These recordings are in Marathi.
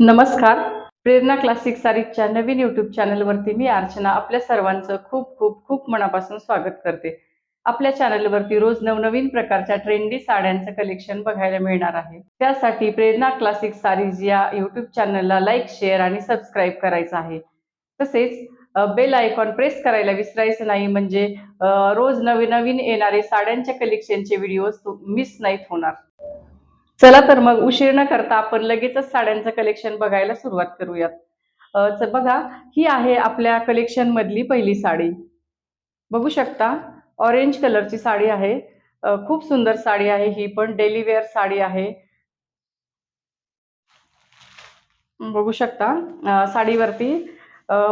नमस्कार. प्रेरणा क्लासिक सारीच्या नवीन युट्यूब चॅनलवरती मी अर्चना आपल्या सर्वांचं खूप खूप खूप मनापासून स्वागत करते. आपल्या चॅनलवरती रोज नवनवीन प्रकारच्या ट्रेंडी साड्यांचं कलेक्शन बघायला मिळणार आहे. त्यासाठी प्रेरणा क्लासिक सारीज या युट्यूब चॅनलला लाईक शेअर आणि सबस्क्राईब करायचं आहे. तसेच बेल आयकॉन प्रेस करायला विसरायचं नाही म्हणजे रोज नवीन नवीन येणारे साड्यांच्या कलेक्शनचे व्हिडिओज मिस नाहीत होणार. चला तर मग उशीर न करता आपण लगेचच साड्यांचं कलेक्शन बघायला सुरुवात करूयात. बघा ही आहे आपल्या कलेक्शन मधली पहिली साडी. बघू शकता ऑरेंज कलरची साडी आहे. खूप सुंदर साडी आहे ही पण डेली वेअर साडी आहे. बघू शकता साडीवरती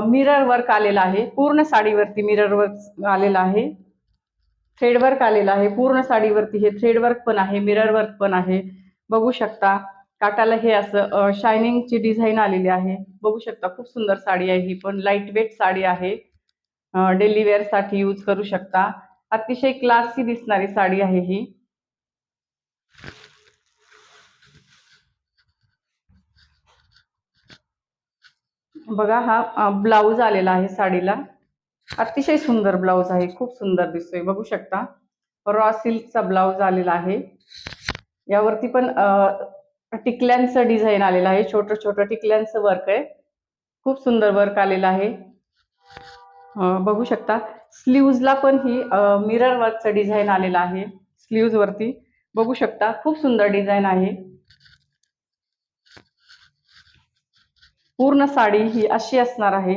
मिरर वर्क आलेला आहे. पूर्ण साडीवरती मिरर वर्क आलेला आहे. थ्रेड वर्क आलेला आहे. पूर्ण साडीवरती हे थ्रेड वर्क पण आहे मिरर वर्क पण आहे. बघू शकता. काटाला हे असं शायनिंगची डिझाईन आलेली आहे. बघू शकता खूप सुंदर साडी आहे ही पण. लाइट वेट साडी आहे. डेली वेअरसाठी यूज करू शकता. अतिशय क्लासी दिसणारी साडी आहे ही. बघा हा ब्लाऊज आलेला आहे साडीला. अतिशय सुंदर ब्लाऊज आहे. खूप सुंदर दिसतोय. बघू शकता. रॉ सिल्कचा ब्लाऊज आलेला आहे. यावरती पण टिकल्यांचं डिझाईन आलेलं आहे. छोटं छोटं टिकल्यांचं वर्क आहे. खूप सुंदर वर्क आलेलं आहे. बघू शकता. स्लीव्जला पण ही मिरर वर्कचं डिझाईन आलेलं आहे. स्लीव्जवरती बघू शकता. खूप सुंदर डिझाईन आहे. पूर्ण साडी ही अशी असणार आहे.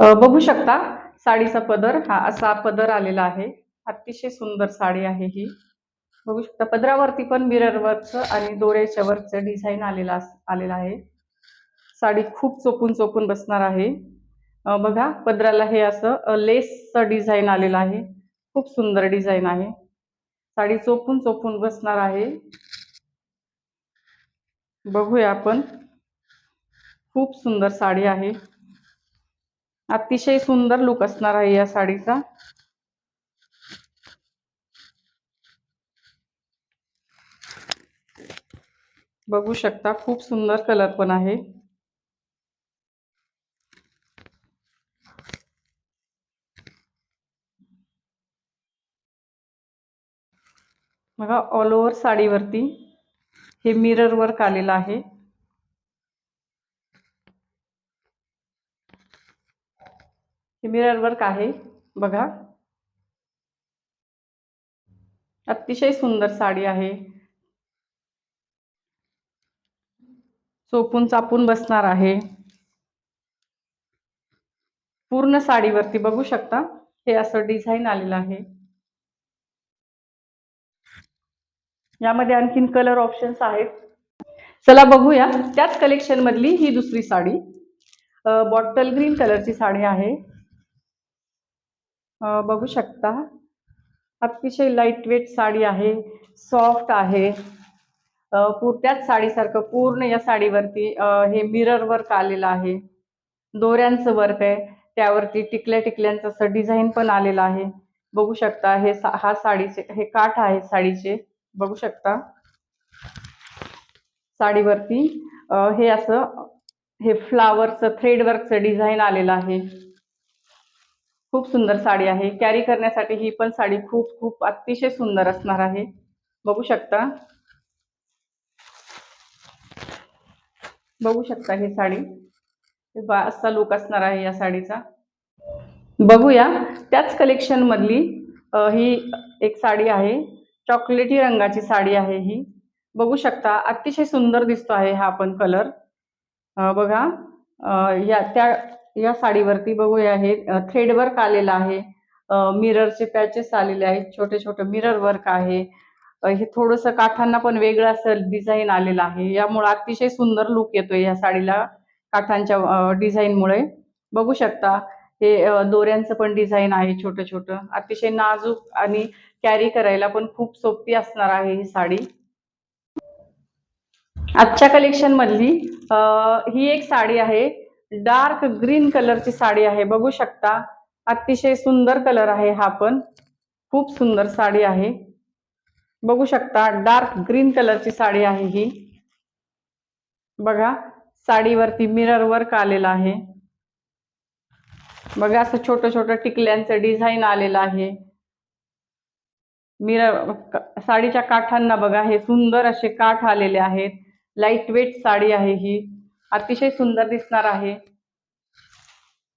बघू शकता. साडीचा पदर. हा असा पदर आलेला आहे. अतिशय सुंदर साडी आहे ही. बघू शकता पदरावरती पण मिरर वर्कचं आणि दोऱ्याच्या डिझाईन आलेला आलेलं आलेला आहे. साडी खूप चोपून चोपून बसणार आहे. बघा पदराला हे असं लेसचं डिझाईन आलेलं आहे. खूप सुंदर डिझाईन आहे. साडी चोपून चोपून बसणार आहे. बघूया आपण. खूप सुंदर साडी आहे. अतिशय सुंदर लुक असणार आहे या साडीचा. बघू शकता खूप सुंदर कलर पण आहे. बघा ऑल ओव्हर साडीवरती हे मिरर वर्क आलेलं आहे. हे मिरर वर्क आहे बघा. अतिशय सुंदर साडी आहे. चोपून चापून बसणार आहे. पूर्ण साडीवरती बघू शकता हे असं डिझाईन आलेलं आहे. यामध्ये आणखीन कलर ऑप्शन्स आहेत. चला बघूया त्याच कलेक्शन मधली ही दुसरी साडी. बॉटल ग्रीन कलरची साडी आहे. बघू शकता. अतिशय लाइट वेट साडी आहे सॉफ्ट आहे. पूर त्याच साडीसारखं पूर्ण या साडीवरती हे मिरर वर्क आलेलं आहे. दोऱ्यांचं वर्क आहे. त्यावरती टिकल्या टिकल्यांचं असं डिझाईन पण आलेलं आहे. बघू शकता हे सा- हा साडीचे हे काठ आहे साडीचे. बघू शकता. साडीवरती हे असं हे फ्लावरचं थ्रेड वर्कचं डिझाईन आलेलं आहे. खूप सुंदर साडी आहे. कॅरी करण्यासाठी ही पण साडी खूप खूप अतिशय सुंदर असणार आहे. बघू शकता. बघू शकता ही साडी. बा असा लुक असणार आहे या साडीचा. बघूया. त्याच कलेक्शनमधली ही एक साडी आहे. चॉकलेटी रंगाची साडी आहे ही. बघू शकता अतिशय सुंदर दिसतो आहे हा पण कलर बघा. या त्या या साडीवरती बघूया हे थ्रेड वर्क आलेलं आहे. मिररचे पॅचेस आलेले आहेत. छोटे छोटे मिरर वर्क आहे. हे थोडंसं काठांना पण वेगळं असं डिझाईन आलेलं आहे. यामुळे अतिशय सुंदर लुक येतोय या साडीला काठांच्या डिझाईनमुळे बघू शकता हे दोऱ्यांचं पण डिझाईन आहे छोटं छोटं अतिशय नाजूक आणि कॅरी करायला पण खूप सोपी असणार आहे ही साडी. आजच्या कलेक्शन मधली ही एक साडी आहे. डार्क ग्रीन कलरची साडी आहे. बघू शकता अतिशय सुंदर कलर आहे हा पण. खूप सुंदर साडी आहे. बघू शकता डार्क ग्रीन कलरची साडी आहे ही. बघा साडीवरती मिरर वर्क आलेला आहे. बघा असं छोटं छोटं टिकल्यांचं डिझाईन आलेलं आहे. मिरर साडीच्या काठांना बघा हे सुंदर असे काठ आलेले आहेत. लाइट वेट साडी आहे ही. अतिशय सुंदर दिसणार आहे.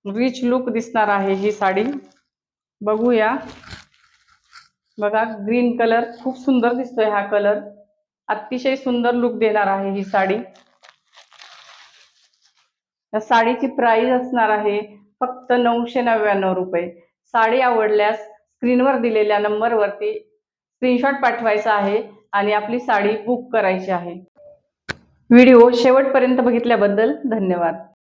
रिच लुक दिसणार आहे ही साडी. बघूया. बघा ग्रीन कलर खूप सुंदर दिसतोय हा कलर अतिशय सुंदर लुक देणार आहे ही साडी. या साडीची प्राइस असणार आहे फक्त नऊशे नव्याण्णव रुपये. साडी आवडल्यास स्क्रीनवर दिलेल्या नंबरवरती स्क्रीनशॉट पाठवायचा आहे आणि आपली साडी बुक करायची आहे. व्हिडिओ शेवटपर्यंत बघितल्याबद्दल धन्यवाद.